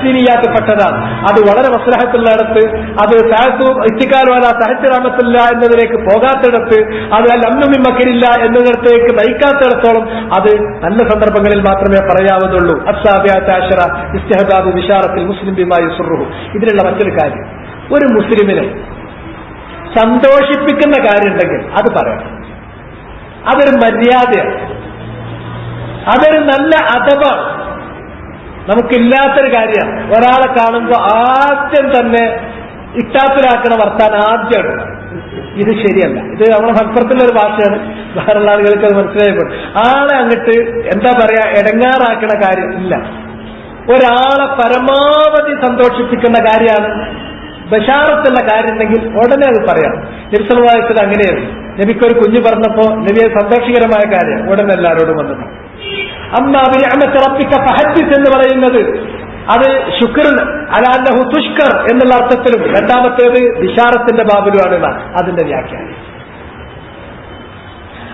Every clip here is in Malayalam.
തഹസീനിയാക്കപ്പെട്ടതാണ് അത് വളരെ മസ്ലഹത്തുള്ളിടത്ത് അത് ഇത്തിക്കാലുവാല സഹസ്യരാമത്തില്ല എന്നതിലേക്ക് പോകാത്തിടത്ത് അത് ലമ്നുമിമ്മക്കരില്ല എന്നിടത്തേക്ക് നയിക്കാത്തിടത്തോളം അത് നല്ല സന്ദർഭങ്ങളിൽ മാത്രമേ പറയാവുന്നുള്ളൂ. ഇസ്തഹബാബു വിശാറത്തിൽ മുസ്ലിം ബിമായി സുറുഹു ഇതിനുള്ള മറ്റൊരു കാര്യം ഒരു മുസ്ലിമിനെ സന്തോഷിപ്പിക്കുന്ന കാര്യമുണ്ടെങ്കിൽ അത് പറയാം. അതൊരു മര്യാദയാണ്. അതൊരു നല്ല അഥവാണ് നമുക്കില്ലാത്തൊരു കാര്യമാണ് ഒരാളെ കാണുമ്പോൾ ആദ്യം തന്നെ ഇട്ടാപ്പിലാക്കണ വർത്താൻ ആദ്യം ഇത് ശരിയല്ല. ഇത് നമ്മുടെ മലപ്പുറത്തിലെ ഒരു ഭാഷയാണ്. വേറെയുള്ള ആളുകൾക്ക് അത് മനസ്സിലായപ്പോൾ ആളെ അങ്ങോട്ട് എന്താ പറയാ ഇടങ്ങാറാക്കണ കാര്യം ഇല്ല. ഒരാളെ പരമാവധി സന്തോഷിപ്പിക്കുന്ന കാര്യമാണ് ബഷാറത്തുള്ള കാര്യം ഉണ്ടെങ്കിൽ ഉടനെ അത് പറയാം. നബിസലവായത്തിൽ അങ്ങനെയായിരുന്നു നബിക്കൊരു കുഞ്ഞു പറഞ്ഞപ്പോ നബിയെ സന്തോഷകരമായ കാര്യം. ഉടനെ എല്ലാവരോടും വന്നത്. എന്ന് പറയുന്നത് അത് ശുക്ർ അലാഹു തുഷ്കർ എന്നുള്ള അർത്ഥത്തിലും രണ്ടാമത്തേത് വിശാറത്തിന്റെ ബാബിലുമാണ് അതിന്റെ വ്യാഖ്യാനം.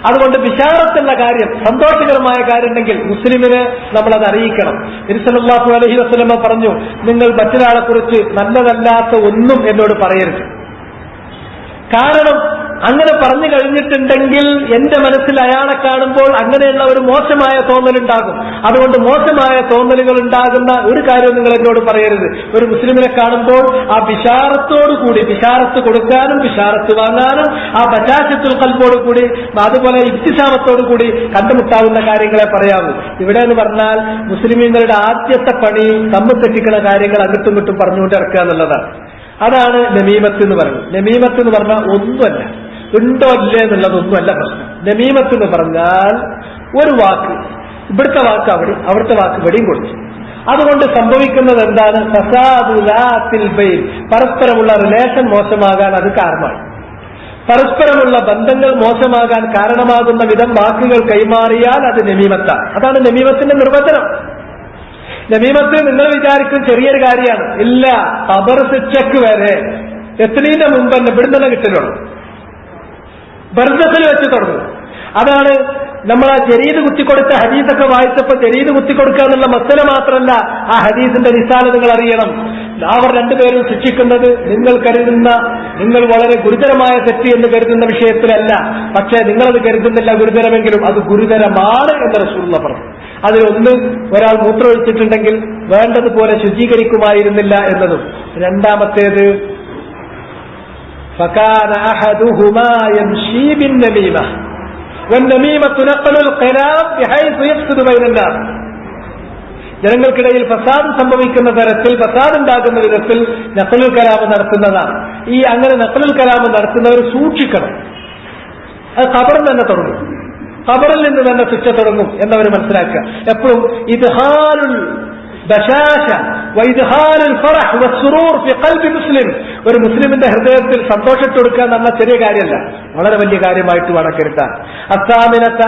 അതുകൊണ്ട് വിശാറത്തുള്ള കാര്യം സന്തോഷകരമായ കാര്യം ഉണ്ടെങ്കിൽ മുസ്ലിമിന് നമ്മളത് അറിയിക്കണം. ഇരുസലാഹു അലഹി വസ്ലമ പറഞ്ഞു നിങ്ങൾ മറ്റൊരാളെ കുറിച്ച് നല്ലതല്ലാത്ത ഒന്നും എന്നോട് പറയരുത്. കാരണം അങ്ങനെ പറഞ്ഞു കഴിഞ്ഞിട്ടുണ്ടെങ്കിൽ എന്റെ മനസ്സിൽ അയാളെ കാണുമ്പോൾ അങ്ങനെയുള്ള ഒരു മോശമായ തോന്നലുണ്ടാകും അതുകൊണ്ട് മോശമായ തോന്നലുകൾ ഉണ്ടാകുന്ന ഒരു കാര്യം നിങ്ങൾ എന്നോട് പറയരുത്. ഒരു മുസ്ലിമിനെ കാണുമ്പോൾ ആ കൂടി വിശാറത്ത് കൊടുക്കാനും വിശാറത്ത് വാങ്ങാനും ആ ബജാശത്തുൽ കൽപ്പോടു കൂടി അതുപോലെ ഇബ്തിസാമത്തോടു കൂടി കണ്ടുമുട്ടാവുന്ന കാര്യങ്ങളെ പറയാവൂ. ഇവിടെ എന്ന് പറഞ്ഞാൽ മുസ്ലിമീങ്ങളുടെ ആദ്യത്തെ പണി തമ്മിൽ തെറ്റിക്കുന്ന കാര്യങ്ങൾ അങ്ങോട്ടും ഇങ്ങോട്ടും പറഞ്ഞുകൊണ്ട് ഇറക്കുക എന്നുള്ളതാണ്. അതാണ് നമീമത്ത് എന്ന് പറയുന്നത്. നമീമത്ത് എന്ന് പറഞ്ഞാൽ ഒന്നുമല്ല. ഉണ്ടോ ഇല്ലേ എന്നുള്ളതൊന്നുമല്ല പ്രശ്നം. നമീമത്ത് എന്ന് പറഞ്ഞാൽ ഒരു വാക്ക് ഇവിടുത്തെ വാക്ക് അവിടെ അവിടുത്തെ വാക്ക് ഇവിടെയും കൊടുത്തു. അതുകൊണ്ട് സംഭവിക്കുന്നത് എന്താണ്? പരസ്പരമുള്ള റിലേഷൻ മോശമാകാൻ അത് കാരണമായി. പരസ്പരമുള്ള ബന്ധങ്ങൾ മോശമാകാൻ കാരണമാകുന്ന വിധം വാക്കുകൾ കൈമാറിയാൽ അത് നമീമത്താണ്. അതാണ് നമീമത്തിന്റെ നിർവചനം. നമീമത്ത് നിങ്ങൾ വിചാരിക്കും ചെറിയൊരു കാര്യമാണ്. ഇല്ല ഖബർ ശിക്ഷക്ക് വരെ എത്തുന്നതിന്റെ മുമ്പ് തന്നെ ഇവിടുന്ന് തന്നെ കിട്ടലുള്ളൂ. ബർദത്തിൽ വെച്ച് തുടങ്ങും. അതാണ് നമ്മൾ ആ ജരീത് കുത്തിക്കൊടുത്ത ഹദീസൊക്കെ വായിച്ചപ്പോ ജരീത് കുത്തിക്കൊടുക്കുക എന്നുള്ള മസല മാത്രമല്ല ആ ഹദീസിന്റെ നിസാല നിങ്ങൾ അറിയണം. അവർ രണ്ടുപേരും ശിക്ഷിക്കുന്നത് നിങ്ങൾ കരുതുന്ന നിങ്ങൾ വളരെ ഗുരുതരമായ തെറ്റ് എന്ന് കരുതുന്ന വിഷയത്തിലല്ല. പക്ഷേ നിങ്ങളത് കരുതുന്നില്ല ഗുരുതരമെങ്കിലും അത് ഗുരുതരമാണ് എന്ന് റസൂള്ള പറഞ്ഞു. അതിലൊന്ന് ഒരാൾ മൂത്രമൊഴിച്ചിട്ടുണ്ടെങ്കിൽ വേണ്ടതുപോലെ ശുചീകരിക്കുമായിരുന്നില്ല എന്നതും. രണ്ടാമത്തേത് فكان أحدهما يمشي بالنميمة والنميمة نقل القلام بحيث يفسد بين الناس ജനങ്ങൾക്കിടയിൽ ഫസാദ് സംഭവിക്കുന്ന തരത്തിൽ ഫസാദ് ഉണ്ടാകുന്ന വിധത്തിൽ നക്കലുൽ കലാമ് നടത്തുന്നതാണ് ഈ അങ്ങനെ നക്കലുൽ കലാമ് നടത്തുന്നവർ സൂക്ഷിക്കണം അത് ഖബറിൽ തന്നെ തുടങ്ങും ഖബറിൽ നിന്ന് തന്നെ ശിക്ഷ തുടങ്ങും എന്നവർ മനസ്സിലാക്കുക എപ്പോഴും ഇദ്ഹാലുൽ ബശാശ ഫറഹ് വസ്സുറൂർ ഫി ഖൽബി മുസ്ലിം. ഒരു മുസ്ലിമിന്റെ ഹൃദയത്തിൽ സന്തോഷം കൊടുക്കാൻ പറഞ്ഞ ചെറിയ കാര്യമല്ല. വളരെ വലിയ കാര്യമായിട്ട് വേണം അസാമിനത്തെ